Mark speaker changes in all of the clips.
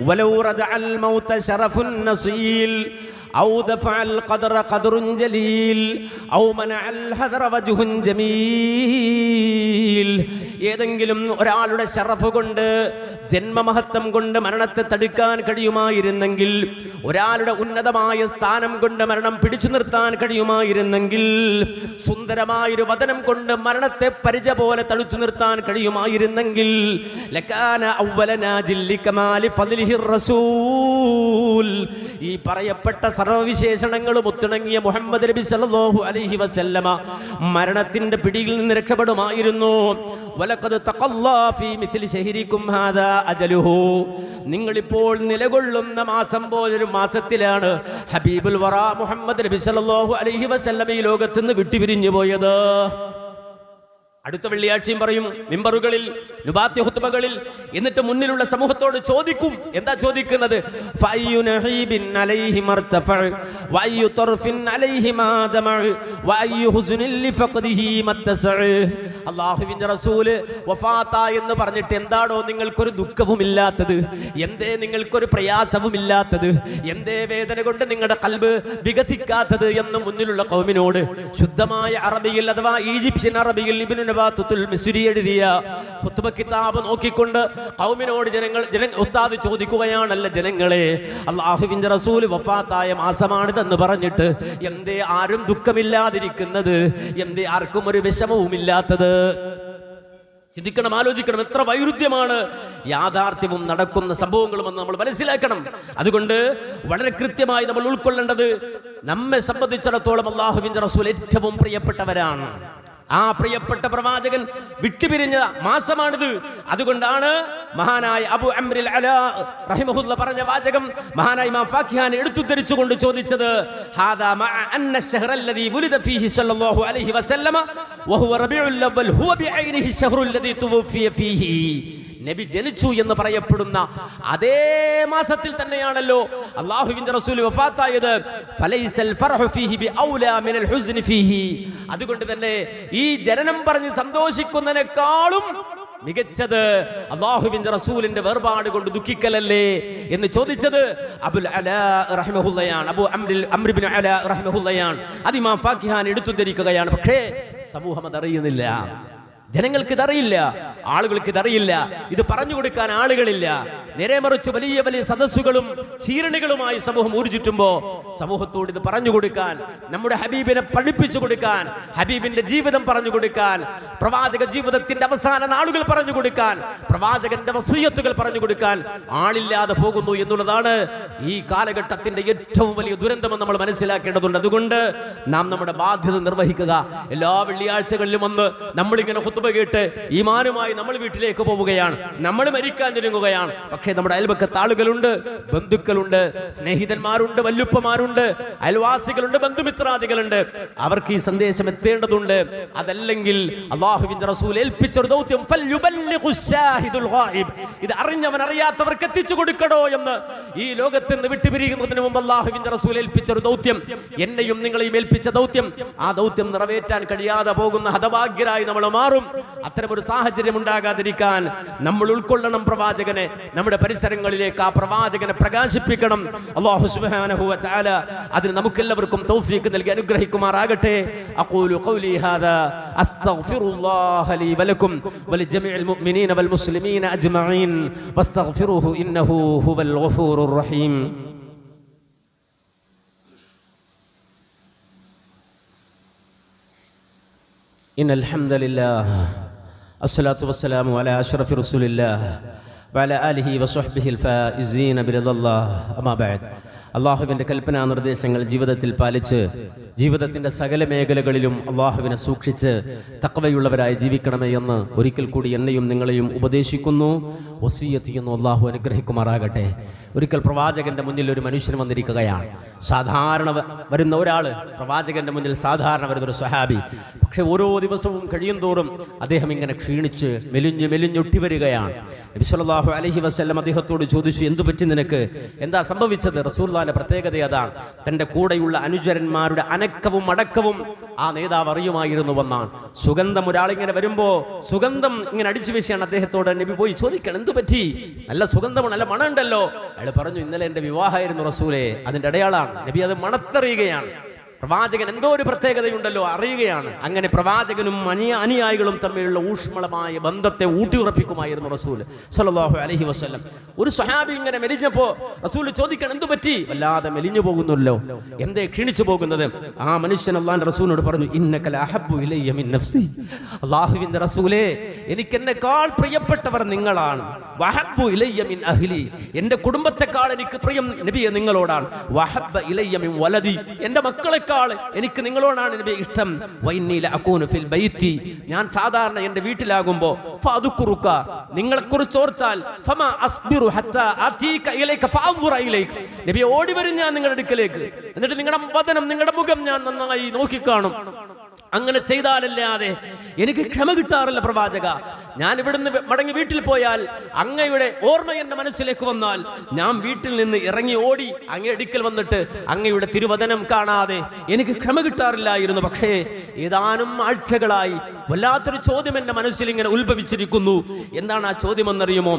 Speaker 1: ولو ردع الموت شرف نصيل أو دفع القدر قدر جليل أو منع الحذر وجه جميل ഏതെങ്കിലും ഒരാളുടെ ഷറഫ് കൊണ്ട് ജന്മമഹത്വം കൊണ്ട് മരണത്തെ തടുക്കാൻ കഴിയുമായിരുന്നെങ്കിൽ ഒരാളുടെ ഉന്നതമായ സ്ഥാനം കൊണ്ട് മരണം പിടിച്ചു നിർത്താൻ കഴിയുമായിരുന്നെങ്കിൽ സുന്ദരമായൊരു വതനം കൊണ്ട് മരണത്തെ പരിച പോലെ തടുത്തു നിർത്താൻ കഴിയുമായിരുന്നെങ്കിൽ ലക്കാന അവ്വലനാ ജില്ലി കമാലി ഫദ്ലിഹിർ റസൂൽ ഈ പറയപ്പെട്ട സർവവിശേഷണങ്ങളും ഒത്തിണങ്ങിയ മുഹമ്മദ് നബി സല്ലല്ലാഹു അലൈഹി വസല്ലമ മരണത്തിന്റെ പിടിയിൽ നിന്ന് രക്ഷപ്പെടുമായിരുന്നു. നിങ്ങളിപ്പോൾ നിലകൊള്ളുന്ന മാസം പോലൊരു മാസത്തിലാണ് ഹബീബുൽ വറ മുഹമ്മദ് നബി സല്ലല്ലാഹു അലൈഹി വസല്ലമ ഈ ലോകത്ത് നിന്ന് വിട്ടുപിരിഞ്ഞു പോയത് അടുത്ത വെള്ളിയാഴ്ചയും പറയും മിമ്പറുകളിൽ നുബാത്യ ഹുത്തുബകളിൽ എന്നിട്ട് മുന്നിലുള്ള സമൂഹത്തോട് ചോദിക്കും. എന്താ ചോദിക്കുന്നത്? അല്ലാഹുവിന്റെ റസൂൽ വഫാത്ത എന്ന് പറഞ്ഞിട്ട് എന്താടോ നിങ്ങൾക്കൊരു ദുഃഖവുമില്ലാത്തത്? എന്തേ നിങ്ങൾക്കൊരു പ്രയാസവുമില്ലാത്തത്? എന്തേ വേദന കൊണ്ട് നിങ്ങളുടെ കൽബ് വികസിക്കാത്തത് എന്ന് മുന്നിലുള്ള കൗമിനോട് ശുദ്ധമായ അറബിയിൽ അഥവാ ഈജിപ്ഷ്യൻ അറബിയിൽ ഇബ്നു നബാത്തുൽ മിസ്രി എഴുതിയ ഖുത്ബ കിതാബ് നോക്കിക്കൊണ്ട് കൗമിനോട് ജനങ്ങൾ ജന ഉസ്താദ് ചോദിക്കുകയാണല്ല ജനങ്ങളെ അള്ളാഹുവിന്റെ റസൂൽ വഫാത്തായ മാസമാണിതെന്ന് പറഞ്ഞിട്ട് എന്തേ ആരും ദുഃഖമില്ലാതിരിക്കുന്നത്? എന്തേ ആർക്കും ഒരു വിഷമവുമില്ലാത്തത്? ചിന്തിക്കണം ആലോചിക്കണം എത്ര വൈരുദ്ധ്യമാണ് യാഥാർത്ഥ്യവും നടക്കുന്ന സംഭവങ്ങളുമെന്ന് നമ്മൾ മനസ്സിലാക്കണം. അതുകൊണ്ട് വളരെ കൃത്യമായി നമ്മൾ ഉൾക്കൊള്ളേണ്ടത് നമ്മെ സംബന്ധിച്ചിടത്തോളം അള്ളാഹുവിന്റെ റസൂൽ ഏറ്റവും പ്രിയപ്പെട്ടവരാണ്. ആ പ്രിയപ്പെട്ട പ്രവാചകൻ വിട്ടുപിരിഞ്ഞ മാസമാണിത്. അതുകൊണ്ടാണ് മഹാനായ അബു അംറിൽ അല റഹിമഹുല്ല പറഞ്ഞ വാചകം മഹാനായി മാം ഫാഖിഹാൻ കൊണ്ട് ചോദിച്ചത് ഹാദാ മഅ അന്ന ശഹ്റ അല്ലദീ വുലിദ ഫീഹി സല്ലല്ലാഹു അലൈഹി വസല്ലമ വഹുവ റബീഉൽ അവൽ ഹുവ ബിഐനിഹി ശഹ്റു അല്ലദീ തുവഫിയ ഫീഹി. നബി ജനിച്ചു എന്ന് പറയപ്പെടുന്ന അതേ മാസത്തിൽ തന്നെയാണല്ലോ അള്ളാഹുവിന്റെ റസൂൽ വഫാത്തായത്. അതുകൊണ്ട് തന്നെ ഈ ജനനം പറഞ്ഞ് സന്തോഷിക്കുന്നതിനേക്കാളും മികച്ചത് അള്ളാഹുബിന്റെ റസൂലിന്റെ വേർപാട് കൊണ്ട് ദുഃഖിക്കലല്ലേ എന്ന് ചോദിച്ചത് അബുൽ റഹ്മഹുല്ലയാണ്. അബു അംരിൽ അമ്രിബിൻ അല റഹ്മഹുല്ലയാണ്. അത് ഫാഖിഹാൻ എടുത്തു ധരിക്കുകയാണ് പക്ഷേ സമൂഹം അതറിയുന്നില്ല. ജനങ്ങൾക്ക് ഇതറിയില്ല ആളുകൾക്ക് ഇതറിയില്ല. ഇത് പറഞ്ഞു കൊടുക്കാൻ ആളുകളില്ല. നേരെ മറിച്ച് വലിയ വലിയ സദസ്സുകളും ചീരണികളുമായി സമൂഹം ഊർജിറ്റുമ്പോ സമൂഹത്തോട് ഇത് പറഞ്ഞു കൊടുക്കാൻ നമ്മുടെ ഹബീബിനെ പഠിപ്പിച്ചു കൊടുക്കാൻ ഹബീബിന്റെ ജീവിതം പറഞ്ഞു കൊടുക്കാൻ പ്രവാചക ജീവിതത്തിന്റെ അവസാന നാളുകൾ പറഞ്ഞു കൊടുക്കാൻ പ്രവാചകന്റെ വസൂയത്തുകൾ പറഞ്ഞു കൊടുക്കാൻ ആളില്ലാതെ പോകുന്നു എന്നുള്ളതാണ് ഈ കാലഘട്ടത്തിന്റെ ഏറ്റവും വലിയ ദുരന്തമെന്ന് നമ്മൾ മനസ്സിലാക്കേണ്ടതുണ്ട്. അതുകൊണ്ട് നാം നമ്മുടെ ബാധ്യത നിർവഹിക്കുക. എല്ലാ വെള്ളിയാഴ്ചകളിലും ഒന്ന് നമ്മളിങ്ങനെ ഹുത്തുബ കേട്ട് ഈമാനുമായി നമ്മൾ വീട്ടിലേക്ക് പോവുകയാണ്. നമ്മൾ മരിക്കാൻ ഒരുങ്ങുകയാണ്. പക്ഷേ നമ്മുടെ അയൽപക്കത്ത് ആളുകളുണ്ട് ബന്ധുക്കളുണ്ട് സ്നേഹിതന്മാരുണ്ട് വല്ലുപ്പമാരുണ്ട് അയൽവാസികളുണ്ട് ബന്ധുമിത്രാദികളുണ്ട്. അവർക്ക് ഈ സന്ദേശം എത്തേണ്ടതുണ്ട്. അതല്ലെങ്കിൽ അള്ളാഹുവിന്റെ റസൂൽ ഏൽപ്പിച്ച ഒരു ദൗത്യം. ഇത് അറിഞ്ഞവൻ അറിയാത്തവർക്ക് എത്തിച്ചു കൊടുക്കടോ എന്ന് ഈ ലോകത്ത് നിന്ന് വിട്ടുപിരിയുന്നതിന് മുമ്പ് അള്ളാഹുവിന്റെ റസൂൽ ഏൽപ്പിച്ച ഒരു ദൗത്യം എന്നെയും നിങ്ങളെയും ഏൽപ്പിച്ച ദൗത്യം. ആ ദൗത്യം നിറവേറ്റാൻ കഴിയാതെ പോകുന്ന ഹതഭാഗ്യരായി നമ്മൾ മാറും. അത്തരമൊരു സാഹചര്യം ഉണ്ടാകാതിരിക്കാൻ നമ്മൾ ഉൾക്കൊള്ളണം പ്രവാചകനെ. നമ്മുടെ പരിസരങ്ങളിലേക്ക് ആ പ്രവാചകനെ പ്രകാശിപ്പിക്കണം. അള്ളാഹു സുബ്ഹാനഹു തആല അതിന് നമുക്കെല്ലാവർക്കും തൗഫീഖ് നൽകി അനുഗ്രഹിക്കുമാറാകട്ടെ. അഖൂലു ഖൗലി ഹാദാ അസ്തഗ്ഫിറുല്ലാഹ ലീ മുഅ്മിനീന വൽ മുസ്ലിമീന അജ്മഈൻ വസ്തഗ്ഫിറുഹു ഇന്നഹു ഹുവൽ ഗഫൂറുർ റഹീം. إن الحمد لله الصلاة والسلام على أشرف رسول الله وعلى آله وصحبه الفائزين برضا الله. أما بعد അള്ളാഹുവിന്റെ കൽപ്പനാ നിർദ്ദേശങ്ങൾ ജീവിതത്തിൽ പാലിച്ച് ജീവിതത്തിന്റെ സകല മേഖലകളിലും അള്ളാഹുവിനെ സൂക്ഷിച്ച് തക്കവയുള്ളവരായി ജീവിക്കണമേ എന്ന് ഒരിക്കൽ കൂടി എന്നെയും നിങ്ങളെയും ഉപദേശിക്കുന്നു. വസീയത്ത് എന്ന് അള്ളാഹു അനുഗ്രഹിക്കുമാറാകട്ടെ. ഒരിക്കൽ പ്രവാചകന്റെ മുന്നിൽ ഒരു മനുഷ്യൻ വന്നിരിക്കുകയാണ്. സാധാരണ വരുന്ന ഒരാൾ പ്രവാചകന്റെ മുന്നിൽ സാധാരണ വരുന്ന ഒരു സ്വഹാബി. പക്ഷെ ഓരോ ദിവസവും കഴിയും തോറും അദ്ദേഹം ഇങ്ങനെ ക്ഷീണിച്ച് മെലിഞ്ഞ് മെലിഞ്ഞൊട്ടി വരികയാണ് അലൈഹി വസല്ലം അദ്ദേഹത്തോട് ചോദിച്ചു എന്തു പറ്റി നിനക്ക്? എന്താ സംഭവിച്ചത്? റസൂല്ലാൻ റസൂലുള്ളാന്റെ പ്രത്യേകത അതാണ്. തന്റെ കൂടെയുള്ള അനുചരന്മാരുടെ അനക്കവും അടക്കവും ആ നേതാവ് അറിയുമായിരുന്നുവെന്നാണ് സുഗന്ധം ഒരാളിങ്ങനെ വരുമ്പോ സുഗന്ധം ഇങ്ങനെ അടിച്ചു വീശിയാണ് അദ്ദേഹത്തോട് നബി പോയി ചോദിക്കണം എന്തു പറ്റി? നല്ല സുഗന്ധമാണ് നല്ല മണമുണ്ടല്ലോ? അയാൾ പറഞ്ഞു ഇന്നലെ എന്റെ വിവാഹമായിരുന്നു റസൂലെ അതിന്റെ അടയാളാണ്. നബി അത് മണത്തറിയുകയാണ്. പ്രവാചകൻ എന്തോ ഒരു പ്രത്യേകതയുണ്ടല്ലോ അറിയുകയാണ്. അങ്ങനെ പ്രവാചകനും അനിയ അനുയായികളും തമ്മിലുള്ള ഊഷ്മളമായ ബന്ധത്തെ ഊട്ടിയുറപ്പിക്കുമായിരുന്നു റസൂൽ സല്ലല്ലാഹു അലഹി വസ്ലം ഒരു സ്വഹാബി ഇങ്ങനെ മെലിഞ്ഞപ്പോ റസൂൽ ചോദിക്കണം എന്തു പറ്റി? വല്ലാതെ മെലിഞ്ഞു പോകുന്നല്ലോ എന്തേ ക്ഷീണിച്ചു പോകുന്നത്? ആ മനുഷ്യൻ അള്ളാന്റെ റസൂലിനോട് പറഞ്ഞു അള്ളാഹുവിന്റെ റസൂലേ എനിക്ക് എന്നെക്കാൾ പ്രിയപ്പെട്ടവർ നിങ്ങളാണ്. വഹബ്ബു ഇലയ്യ മിൻ അഹ്ലി. എന്റെ കുടുംബത്തെക്കാൾ എനിക്ക് പ്രിയം നബിയെ നിങ്ങളോടാണ്. വഹബ്ബ ഇലയ്യ മിൻ വലദി. എന്റെ മക്കളെക്കാൾ എനിക്ക് നിങ്ങളോടാണ് നബി ഇഷ്ടം. ഫിൽ ബൈത്തി. ഞാൻ സാധാരണ എന്റെ വീട്ടിലാകുമ്പോൾ ഫഅദുക്കുറുക നിങ്ങളെക്കുറിച്ച് ഓർത്താൽ ഫമ അസ്ബിറു നബി ഓടി വരും ഞാൻ നിങ്ങളുടെ അടുക്കലേക്ക്. എന്നിട്ട് നിങ്ങളുടെ വദനം നിങ്ങളുടെ മുഖം ഞാൻ നന്നായി നോക്കിക്കാണും. അങ്ങനെ ചെയ്താലല്ലാതെ എനിക്ക് ക്ഷമ കിട്ടാറില്ല പ്രവാചക. ഞാൻ ഇവിടുന്ന് മടങ്ങി വീട്ടിൽ പോയാൽ അങ്ങയുടെ ഓർമ്മ എന്റെ മനസ്സിലേക്ക് വന്നാൽ ഞാൻ വീട്ടിൽ നിന്ന് ഇറങ്ങി ഓടി അങ്ങേ അടുക്കൽ വന്നിട്ട് അങ്ങയുടെ തിരുവചനം കാണാതെ എനിക്ക് ക്ഷമ കിട്ടാറില്ലായിരുന്നു. പക്ഷേ ഏതാനും ആഴ്ചകളായി വല്ലാത്തൊരു ചോദ്യം എന്റെ മനസ്സിൽ ഇങ്ങനെ ഉത്ഭവിച്ചിരിക്കുന്നു. എന്താണ് ആ ചോദ്യം എന്നറിയുമോ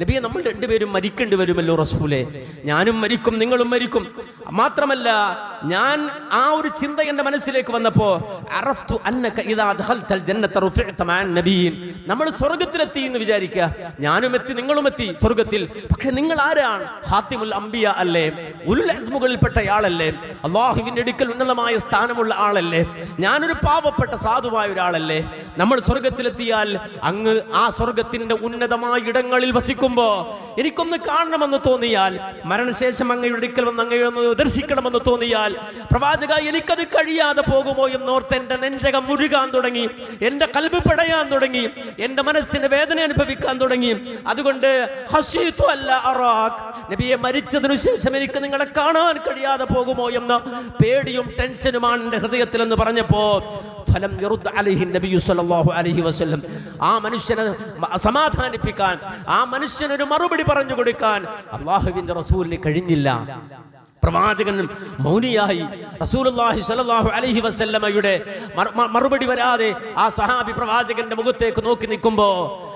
Speaker 1: നബിയെ നമ്മൾ രണ്ടുപേരും മരിക്കേണ്ടി വരുമല്ലോ റസൂലെ. ഞാനും മരിക്കും നിങ്ങളും മരിക്കും. മാത്രമല്ല ഞാൻ ആ ഒരു ചിന്ത എന്റെ മനസ്സിലേക്ക് വന്നപ്പോൾ അറഫ്തു അന്നക ഇതാ നബിയീൻ നമ്മൾ സ്വർഗത്തിലെത്തി എന്ന് വിചാരിക്കുക. ഞാനും എത്തി നിങ്ങളും എത്തി സ്വർഗത്തിൽ പക്ഷെ നിങ്ങൾ ആരാണ്? ഹാത്തിമുൽ അംബിയ അല്ലേ? ഉലുൽ അസ്മുകളിൽപ്പെട്ട ആളല്ലേ അള്ളാഹുവിന്റെ അടുക്കൽ ഉന്നതമായ സ്ഥാനമുള്ള ആളല്ലേ? ഞാനൊരു പാവപ്പെട്ട സാധുവായ ഒരാളല്ലേ? നമ്മൾ സ്വർഗത്തിലെത്തിയാൽ അങ്ങ് ആ സ്വർഗത്തിന്റെ ഉന്നതമായ ഇടങ്ങളിൽ വസിക്കുമ്പോ എനിക്കൊന്ന് കാണണമെന്ന് തോന്നിയാൽ മരണശേഷം അങ്ങയുടെ അടുക്കൽ വന്ന് അങ്ങയെ ഒന്ന് ദർശിക്കണമെന്ന് തോന്നിയാൽ പ്രവാചക എനിക്കത് കഴിയാതെ പോകുമോ എന്നോർത്ത് എന്റെ നെഞ്ചകം മുരുകാൻ തുടങ്ങി. എന്റെ കൽബ് പിടയാൻ തുടങ്ങി. എന്റെ മനസ്സിന് വേദന അനുഭവിക്കാൻ തുടങ്ങി. അതുകൊണ്ട് നബിയെ മരിച്ചതിനു ശേഷം എനിക്ക് നിങ്ങളെ കാണാൻ കഴിയാതെ പോകുമോ എന്ന പേടിയും ടെൻഷനുമാണ് എന്റെ ഹൃദയത്തിൽ എന്ന് പറഞ്ഞപ്പോ ഫലം അലൈഹി നബിയു സല്ലല്ലാഹു അലൈഹി വസല്ലം. ആ മനുഷ്യനെ സമാധാനിപ്പിക്കാൻ ആ മനുഷ്യനൊരു മറുപടി പറഞ്ഞു കൊടുക്കാൻ അള്ളാഹുവിന്റെ റസൂലിന് കഴിഞ്ഞില്ല. പ്രവാചകൻ മൗനിയായി റസൂലുള്ളാഹി സ്വല്ലല്ലാഹു അലൈഹി വസല്ലമയുടെ മറുപടി വരാതെ ആ സഹാബി പ്രവാചകന്റെ മുഖത്തേക്ക് നോക്കി നിൽക്കുമ്പോ നാമൂസുല്ല- മലക്- നാമൂസുല്ലമീൻ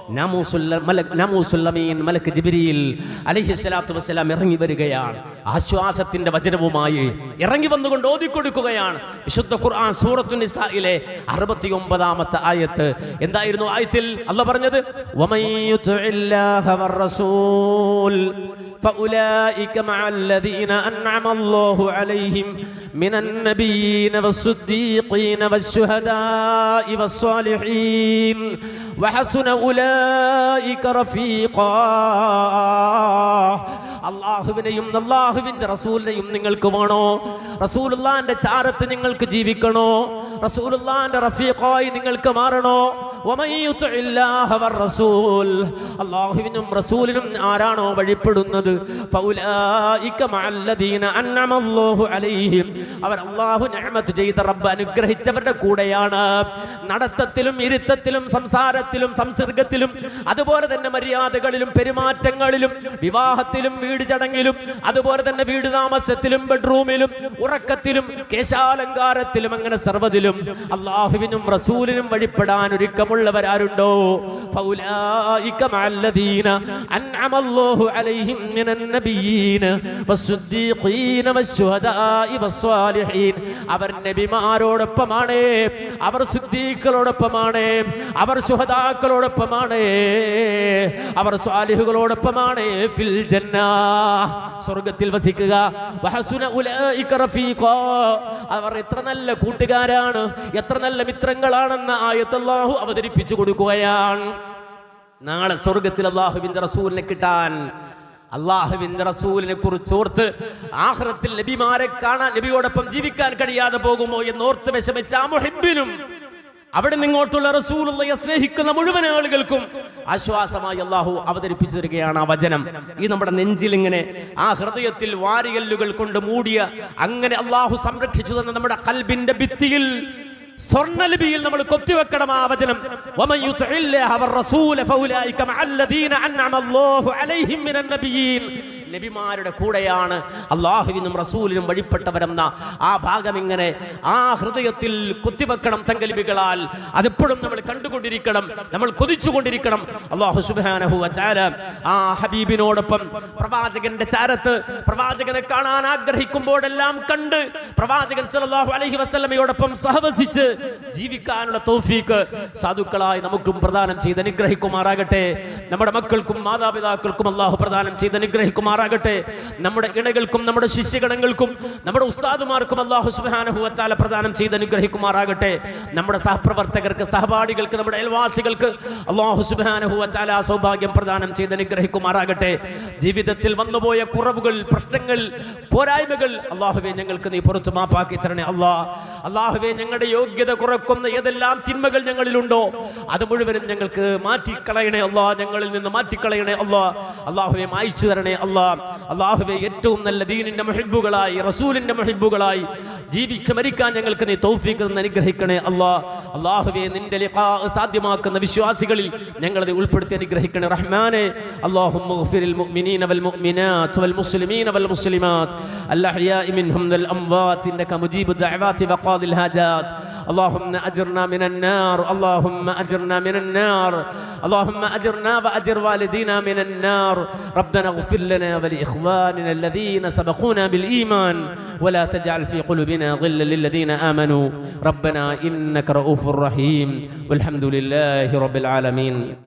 Speaker 1: മലക്ക് ജിബ്രീൽ അലൈഹിസ്സലാത്തു വസ്സലാം ഇറങ്ങി വരികയാണ് ആശ്വാസത്തിന്റെ വചനവുമായി ഇറങ്ങി വന്നുകൊണ്ട് ഓതിക്കൊടുക്കുകയാണ് വിശുദ്ധ ഖുർആൻ സൂറത്തു നിസായിലെ അറുപത്തി ഒമ്പതാമത്തെ ആയത്ത് എന്തായിരുന്നു ആയത്തിൽ അല്ല പറഞ്ഞത് വമൻ യുത്ഇല്ലാഹ വറസൂൽ فأولئك مع الذين أنعم الله عليهم من النبيين والصديقين والشهداء والصالحين وحسن أولئك رفيقا. അള്ളാഹുവിനെയും അള്ളാഹുവിന്റെ റസൂലിനെയും നിങ്ങൾക്ക് വേണോ? റസൂലുള്ളാന്റെ ചാരത്ത് നിങ്ങൾക്ക് ജീവിക്കണോ? റസൂലുള്ളാന്റെ റഫീഖായി നിങ്ങൾക്ക് മാറണോ? അള്ളാഹുവിനും റസൂലിനും ആരാണോ വഴിപ്പെടുന്നത്? അവർ അള്ളാഹു നഹമത്ത് ചെയ്ത റബ്ബ് അനുഗ്രഹിച്ചവരുടെ കൂടെയാണ്. നടത്തത്തിലും ഇരുത്തത്തിലും സംസാരത്തിലും സംസർഗത്തിലും അതുപോലെ തന്നെ മര്യാദകളിലും പെരുമാറ്റങ്ങളിലും വിവാഹത്തിലും വീട് ചടങ്ങിലും അതുപോലെ തന്നെ വീട് താമസത്തിലും ബെഡ്റൂമിലും ഉറക്കത്തിലും കേശാലങ്കാരത്തിലും അങ്ങനെ സർവതിലും അള്ളാഹുവിനും റസൂലിനും വഴിപ്പെടാൻ ഒരുക്കമുള്ളവരാരുണ്ടോ? അവർ നബിമാരോടൊപ്പമാണ് അവർ സുദ്ദീഖുകളോടൊപ്പമാണ് അവർ ശുഹദാക്കളോടൊപ്പമാണ് അവർ സ്വാലിഹുകളോടൊപ്പമാണ്. ഫിൽ ജന്ന സ്വർഗത്തിൽ വസിക്കുക. അവർ എത്ര നല്ല കൂട്ടുകാരാണ് എത്ര നല്ല മിത്രങ്ങളാണെന്ന് ആയത്തല്ലാഹു അവതരിപ്പിച്ചു കൊടുക്കുകയാണ് നാളെ സ്വർഗത്തിൽ അള്ളാഹുവിന്റെ റസൂലിനെ കിട്ടാൻ അള്ളാഹുവിന്റെ റസൂലിനെ കുറിച്ചോർത്ത് ആഹ്റത്തിൽ നബിമാരെ കാണാൻ നബിയോടൊപ്പം ജീവിക്കാൻ കഴിയാതെ പോകുമോ എന്നോർത്ത് വിഷമിച്ച മുഹിബിനും അവിടെ നിങ്ങോട്ടുള്ള റസൂലുള്ളയെ സ്നേഹിക്കുന്ന മുഴുവൻ ആളുകൾക്കും ആശ്വാസമായി അള്ളാഹു അവതരിപ്പിച്ചു തരികയാണ് ആ വചനം. ഈ നമ്മുടെ നെഞ്ചിൽ ഇങ്ങനെ ആ ഹൃദയത്തിൽ വാരിയല്ലുകൾ കൊണ്ട് മൂടിയ അങ്ങനെ അള്ളാഹു സംരക്ഷിച്ചു തന്ന നമ്മുടെ കൽബിന്റെ ഭിത്തിയിൽ സ്വർണലിപിയിൽ നമ്മൾ കൊത്തിവെക്കണം ആ വചനം. മഅല്ലദീന അൻഅമ അല്ലാഹു അലൈഹിം നബിയീൻ. നബിമാരുടെ കൂടെയാണ് അള്ളാഹുവിനും റസൂലിനും വഴിപ്പെട്ടവരെന്ന ആ ഭാഗം ഇങ്ങനെ ആ ഹൃദയത്തിൽ കുത്തിവെക്കണം തങ്കലിപികളാൽ. അതെപ്പോഴും നമ്മൾ കണ്ടുകൊണ്ടിരിക്കണം നമ്മൾ കൊതിച്ചുകൊണ്ടിരിക്കണം. അള്ളാഹു സുബാനഹു ചാര ആ ഹബീബിനോടൊപ്പം പ്രവാചകന്റെ ചാരത്ത് പ്രവാചകനെ കാണാൻ ആഗ്രഹിക്കുമ്പോഴെല്ലാം കണ്ട് പ്രവാചകൻ സല്ലല്ലാഹു അലഹി വസ്ലമയോടൊപ്പം സഹവസിച്ച് ജീവിക്കാനുള്ള തോഫീക്ക് സാധുക്കളായി നമുക്കും പ്രദാനം ചെയ്ത് അനുഗ്രഹിക്കുമാറാകട്ടെ. നമ്മുടെ മക്കൾക്കും മാതാപിതാക്കൾക്കും അള്ളാഹു പ്രദാനം ചെയ്ത് അനുഗ്രഹിക്കുമാറാകട്ടെ. നമ്മുടെ ഇണകൾക്കും നമ്മുടെ ശിഷ്യഗണങ്ങൾക്കും നമ്മുടെ ഉസ്താദുമാർക്കും അള്ളാഹു സുബ്ഹാനഹു വതആല പ്രദാനം ചെയ്ത് അനുഗ്രഹിക്കുമാറാകട്ടെ. നമ്മുടെ സഹപ്രവർത്തകർക്ക് സഹപാഠികൾക്ക് നമ്മുടെ അയൽവാസികൾക്ക് അള്ളാഹു ആ സൗഭാഗ്യം പ്രദാനം ചെയ്ത് അനുഗ്രഹിക്കുമാറാകട്ടെ. ജീവിതത്തിൽ വന്നുപോയ കുറവുകൾ പ്രശ്നങ്ങൾ പോരായ്മകൾ അള്ളാഹുവെ ഞങ്ങൾക്ക് നീ പുറത്തു മാപ്പാക്കി തരണേ അള്ളാ അള്ളാഹുവെ ഞങ്ങളുടെ യോഗ്യത കുറക്കുന്ന ഏതെല്ലാം തിന്മകൾ ഞങ്ങളിലുണ്ടോ അത് മുഴുവനും ഞങ്ങൾക്ക് മാറ്റിക്കളയണേ അള്ളാ ഞങ്ങളിൽ നിന്ന് മാറ്റിക്കളയണേ അള്ളാ അള്ളാഹുവെ മായിച്ചു തരണേ അള്ളാ അള്ളാഹുവെ ഏറ്റവും നല്ല ദീനിന്റെ മഹിബുകളായി റസൂലിന്റെ മഹിബുകളായി ജീവിച്ച് മരിക്കാൻ ഞങ്ങൾക്ക് നീ തൗഫീഖ് തന്ന് അനുഗ്രഹിക്കണേ അള്ളാ അള്ളാഹുവെ നിന്റെ ലിഖാ സാധ്യമാക്കുന്ന വിശ്വാസികളിൽ ഞങ്ങളത് ഉൾപ്പെടുത്തി അനുഗ്രഹിക്കണേ റഹ്മാനെ اللهم اغفر المؤمنين والمؤمنات والمسلمين والمسلمات الأحياء منهم والأموات إنك مجيب الدعوات وقاضي الحاجات اللهم أجرنا من النار اللهم أجرنا من النار اللهم أجرنا وأجر والدينا من النار. ربنا اغفر لنا ولإخواننا الذين سبقونا بالإيمان ولا تجعل في قلوبنا غلا للذين آمنوا. ربنا إنك رؤوف رحيم والحمد لله رب العالمين.